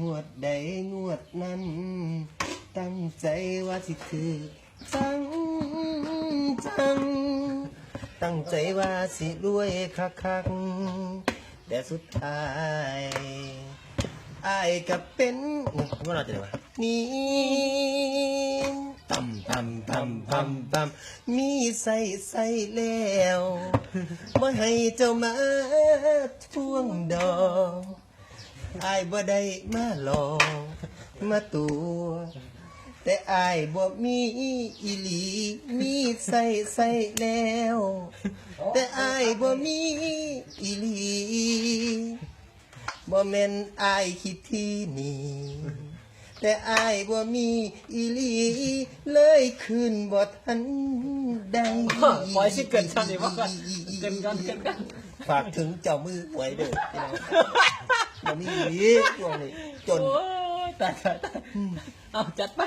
งวดใดงวดนั้น ตั้งใจว่าสิคือจังจัง ตั้งใจว่าสิรวยคักคักๆแต่สุดท้ายอายก็เป็นว่าเราจะได้วะนี่ตำตำตำตำตำมีใส่ใส่แล้วมาให้เจ้ามาทวงดอก อายบ่ได้มาหลอกมาตัว แต่อายบ่มีอีหลี มีใส่ใส่แล้ว แต่อายบ่มีอีหลีบ่แม่นอายคิดที่นี่แต่อายบ่มีอีหลี เลยคืนบ่ทันได้ปล่อยสิเกินชันดีมากก่อนเกินกันเกินกัน ฝากถึงเจ้ามือไว้เด้อพี่น้อง บ่มีอีหลีช่วงนี้จน โอ้ยตายตายตายเอาจัดไป